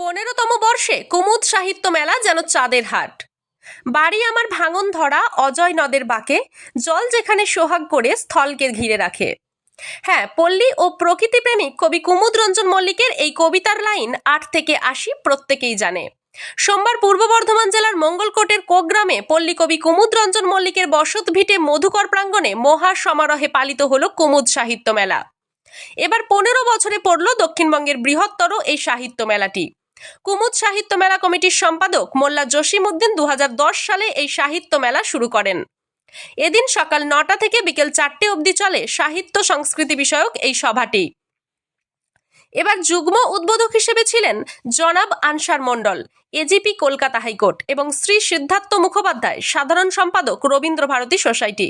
পনেরোতম বর্ষে কুমুদ সাহিত্য মেলা যেন চাঁদের হাট। বাড়ি আমার ভাঙন ধরা অজয় নদের বাঁকে, জল যেখানে সোহাগ করে স্থলকে ঘিরে রাখে। হ্যাঁ পল্লী ও প্রকৃতিপ্রেমিক কবি কুমুদ রঞ্জন মল্লিকের এই কবিতার লাইন আট থেকে আশি প্রত্যেকেই জানে। সোমবার পূর্ব বর্ধমান জেলার মঙ্গলকোটের কোগ্রামে পল্লী কবি কুমুদ রঞ্জন মল্লিকের বসত ভিটে মধুকর প্রাঙ্গণে মহা সমারোহে পালিত হলো কুমুদ সাহিত্য মেলা। এবার পনেরো বছরে পড়ল দক্ষিণবঙ্গের বৃহত্তর এই সাহিত্য মেলাটি। কুমুদ সাহিত্য মেলা কমিটির সম্পাদক মোল্লা জসিমউদ্দিন দু সালে এই সাহিত্য মেলা শুরু করেন। এদিন সকাল নটা থেকে বিকেল চারটে অবধি চলে সাহিত্য সংস্কৃতি বিষয়ক এই সভাটি। এবার যুগ্ম উদ্বোধক হিসেবে ছিলেন জনাব Ansar Mondal AGP Kolkata high court এবং শ্রী সিদ্ধার্থ মুখোপাধ্যায়, সাধারণ সম্পাদক রবীন্দ্র ভারতী সোসাইটি।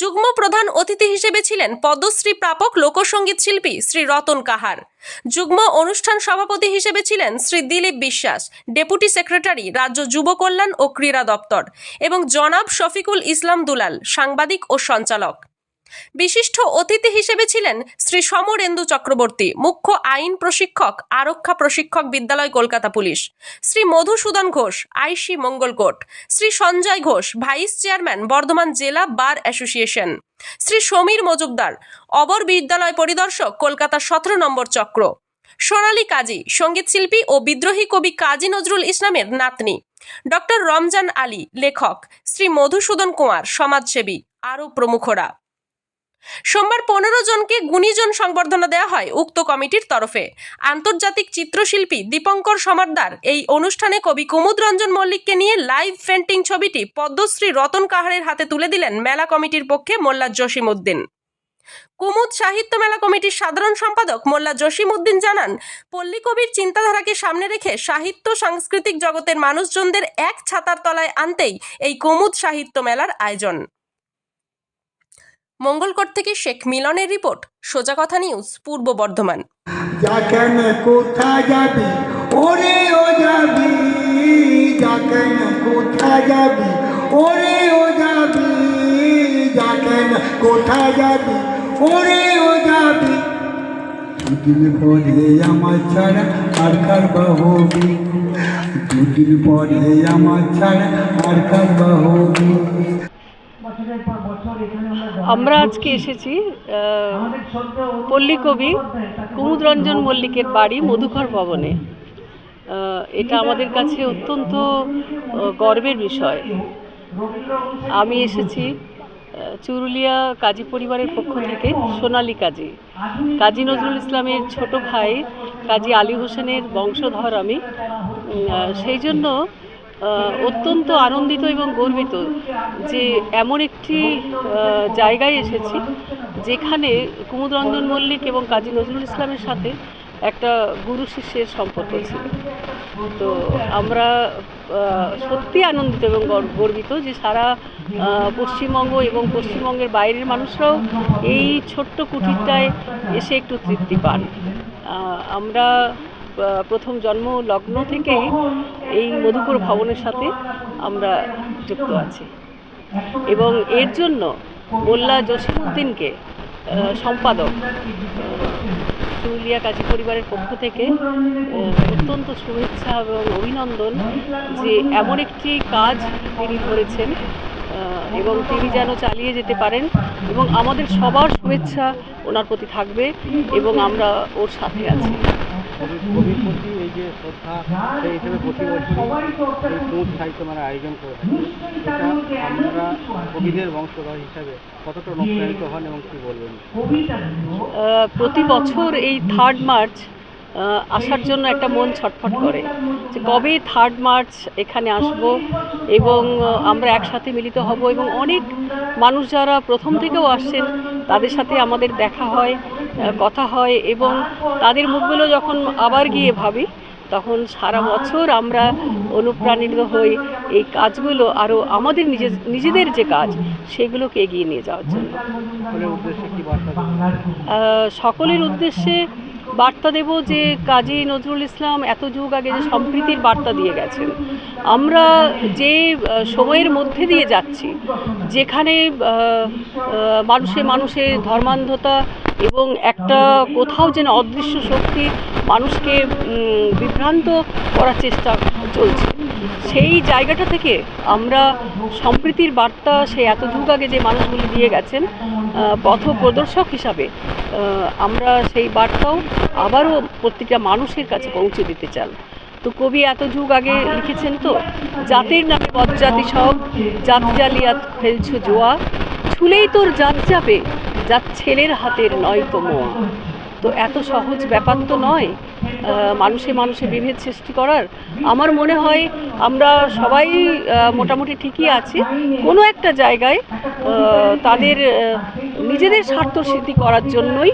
যুগ্ম প্রধান অতিথি হিসেবে ছিলেন পদ্মশ্রী প্রাপক লোকসঙ্গীত শিল্পী শ্রী রতন কাহার। যুগ্ম অনুষ্ঠান সভাপতি হিসেবে ছিলেন শ্রী দিলীপ বিশ্বাস, ডেপুটি সেক্রেটারি রাজ্য যুব কল্যাণ ও ক্রীড়া দপ্তর এবং জনাব শফিকুল ইসলাম দুলাল, সাংবাদিক ও সঞ্চালক। বিশিষ্ট অতিথি হিসেবে ছিলেন শ্রী সমরেন্দু চক্রবর্তী, মুখ্য আইন প্রশিক্ষক, আরক্ষা প্রশিক্ষক বিদ্যালয় Kolkata police, Shri Madhusudan Ghosh, IC Mangalkot Shri Sanjay Ghosh, vice chairman, Bardhaman জেলা বার অ্যাসোসিয়েশন, শ্রী সমীর মজুমদার, অবর বিদ্যালয় পরিদর্শক, কলকাতা সতেরো নম্বর চক্র, সোনালী কাজী সঙ্গীতশিল্পী ও বিদ্রোহী কবি কাজী নজরুল ইসলামের নাতনি, ডক্টর রমজান আলী, লেখক, শ্রী মধুসূদন কুমার, সমাজসেবী, আরও প্রমুখরা। সোমবার পনেরো জনকে গুণীজন সংবর্ধনা দেওয়া হয় উক্ত কমিটির তরফে। আন্তর্জাতিক চিত্রশিল্পী দীপঙ্কর সমারদার এই অনুষ্ঠানে কবি কুমুদ রঞ্জন মল্লিককে নিয়ে লাইভ পেন্টিং ছবিটি পদ্মশ্রী রতন কাহারের হাতে তুলে দিলেন মেলা কমিটির পক্ষে মোল্লা জসিমউদ্দিন। কুমুদ সাহিত্য মেলা কমিটির সাধারণ সম্পাদক মোল্লা জসিমউদ্দিন জানান, পল্লী কবির চিন্তাধারাকে সামনে রেখে সাহিত্য সাংস্কৃতিক জগতের মানুষজনদের এক ছাতার তলায় আনতেই এই কুমুদ সাহিত্য মেলার আয়োজন। মঙ্গলকোট থেকে শেখ মিলনের রিপোর্ট, সোজা কথা নিউজ, পূর্ব বর্ধমান। কোথায় যাবি? ওরে ও যাবি। দুদিন পরে আমার ছাড়া আর কার বাহবি? দুদিন পরে আমার ছাড়া আর কার বাহবি? আমরা আজকে এসেছি আহ, পল্লী কবি কুমুদ রঞ্জন মল্লিকের বাড়ি মধুকর ভবনে। এটা আমাদের কাছে অত্যন্ত গর্বের বিষয়। আমি এসেছি চুরুলিয়া কাজী পরিবারের পক্ষ থেকে সোনালী কাজী। কাজী নজরুল ইসলামের ছোট ভাই কাজী আলী হোসেনের বংশধর আমি। সেই জন্য অত্যন্ত আনন্দিত এবং গর্বিত যে এমন একটি জায়গায় এসেছি যেখানে কুমুদরঞ্জন মল্লিক এবং কাজী নজরুল ইসলামের সাথে একটা গুরু শিষ্যের সম্পর্ক ছিল। তো আমরা সত্যি আনন্দিত এবং গর- গর্বিত যে সারা পশ্চিমবঙ্গ এবং পশ্চিমবঙ্গের বাইরের মানুষরাও এই ছোট্ট কুটিরটায় এসে একটু তৃপ্তি পান। আমরা প্রথম জন্ম লগ্ন থেকেই এই মধুপুর ভবনের সাথে আমরা যুক্ত আছি। এবং এর জন্য মোল্লা জসিমুদ্দিনকে সম্পাদক আহ, পুরুলিয়া কাজী পরিবারের পক্ষ থেকে অত্যন্ত শুভেচ্ছা এবং অভিনন্দন যে এমন একটি কাজ তিনি করেছেন এবং তিনি যেন চালিয়ে যেতে পারেন এবং আমাদের সবার শুভেচ্ছা ওনার প্রতি থাকবে এবং আমরা ওর সাথে আছি। কবির প্রতি এই যে শ্রদ্ধা, সেই হিসেবে প্রতি মেলার আয়োজন করে থাকি আমরা কবিদের বংশধর কতটা অনুপ্রাণিত হন এবং কী বলবেন? প্রতি বছর এই থার্ড মার্চ আসার জন্য একটা মন ছটফট করে যে কবে থার্ড মার্চ এখানে আসব এবং আমরা একসাথে মিলিত হব এবং অনেক মানুষ যারা প্রথম থেকেও আসছেন, তাদের সাথে আমাদের দেখা হয়। কথা হয় এবং তাদের মুখগুলো যখন আবার গিয়ে ভাবি তখন সারা বছর আমরা অনুপ্রাণিত হই এই কাজগুলো আরও আমাদের নিজের নিজেদের যে কাজ সেগুলোকে এগিয়ে নিয়ে যাওয়ার জন্য। সকলের উদ্দেশ্যে বার্তা দেব যে কাজী নজরুল ইসলাম এত যুগ আগে যে সম্প্রীতির বার্তা দিয়ে গেছেন। আমরা যে সময়ের মধ্যে দিয়ে যাচ্ছি, যেখানে মানুষে মানুষে ধর্মান্ধতা এবং একটা কোথাও যেন অদৃশ্য শক্তি মানুষকে বিভ্রান্ত করার চেষ্টা চলছে। সেই জায়গাটা থেকে আমরা সম্প্রীতির বার্তা সেই এত যুগ আগে যে মানুষগুলি দিয়ে গেছেন পথ প্রদর্শক হিসাবে আমরা সেই বার্তাও আবারও প্রত্যেকটা মানুষের কাছে পৌঁছে দিতে চান তো কবি এত যুগ আগে লিখেছেন তো, জাতির নামে বজ্জাতি সব, জাত জালিয়াত খেলছো জোয়া, ছুলেই তোর জাত যাবে, জাত ছেলের হাতের নয় তো মোয়া তো এত সহজ ব্যাপার তো নয় মানুষে মানুষে বিভেদ সৃষ্টি করার, আমার মনে হয় আমরা সবাই মোটামুটি ঠিকই আছি। কোনো একটা জায়গায় তাদের নিজেদের স্বার্থ সিদ্ধি করার জন্যই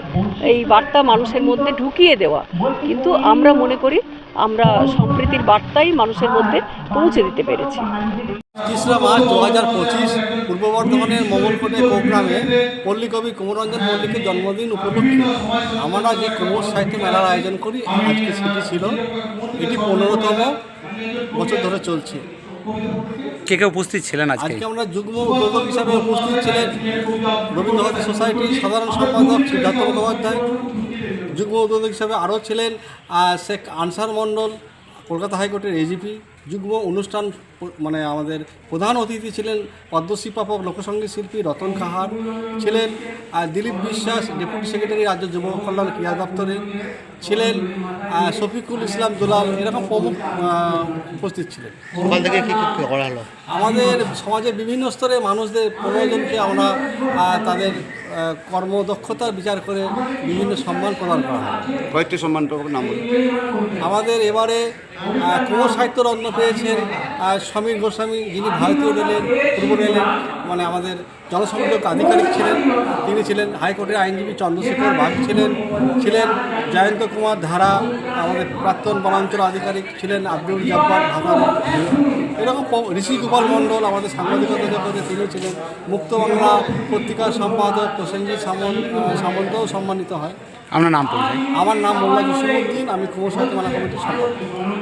এই বার্তা মানুষের মধ্যে ঢুকিয়ে দেওয়া। কিন্তু আমরা মনে করি, আমরা সম্প্রীতির বার্তাই মানুষের মধ্যে পৌঁছে দিতে পেরেছি। তেসরা মার্চ দু হাজার পঁচিশ পূর্ব বর্ধমানের মঙ্গলকোটে কোগ্রামে পল্লী কবি কুমরঞ্জন মল্লিকের জন্মদিন উপলক্ষে আমরা যে কুমোর সাহিত্য মেলার আয়োজন করি আজকে সেটি ছিল। এটি পনেরোতম বছর ধরে চলছে। কে কে উপস্থিত ছিলেন আজকে? আজকে আমরা যুগ্ম উদ্যোগক হিসাবে উপস্থিত ছিলেন রবীন্দ্রভারতী সোসাইটির সাধারণ সম্পাদক সিদ্ধার্থ মুখোপাধ্যায় যুগ্ম উদ্যোগক হিসাবে আরও ছিলেন শেখ আনসার মণ্ডল কলকাতা হাইকোর্টের এজিপি যুগ্ম অনুষ্ঠান মানে আমাদের প্রধান অতিথি ছিলেন পদ্মশ্রী প্রাপক লোকসঙ্গীত শিল্পী রতন কাহার ছিলেন দিলীপ বিশ্বাস ডেপুটি সেক্রেটারি রাজ্য যুব কল্যাণ ক্রীড়া দপ্তরে ছিলেন শফিকুল ইসলাম দুলাল এরকম প্রমুখ উপস্থিত ছিলেন। আমাদের সমাজের বিভিন্ন স্তরে মানুষদের প্রয়োজনকে আমরা তাদের কর্মদক্ষতার বিচার করে বিভিন্ন সম্মান প্রদান করা হয়। কয়েকটি সম্মান নাম আমাদের এবারে কুমার সাহিত্য রত্ন পেয়েছেন সমীর গোস্বামী যিনি ভারতীয় রেলের পূর্ব রেলের মানে আমাদের জনসংযোগ আধিকারিক ছিলেন তিনি ছিলেন হাইকোর্টের আইনজীবী চন্দ্রশেখর বাগ ছিলেন ছিলেন জয়ন্ত কুমার ধারা আমাদের প্রাক্তন বনাঞ্চল আধিকারিক ছিলেন আব্দুল জব্বার ভাতার এরকম ঋষি গোপাল মণ্ডল আমাদের সাংবাদিকতা জগতে তিনি ছিলেন। মুক্ত বাংলা পত্রিকার সম্পাদক প্রসেনজিৎ সামন্ত সামন্তও সম্মানিত হয়। আপনার নাম আমার নাম মোল্লা জসিমুদ্দিন আমি কুমার সাহিত্য মেলা কমিটির সম্পাদক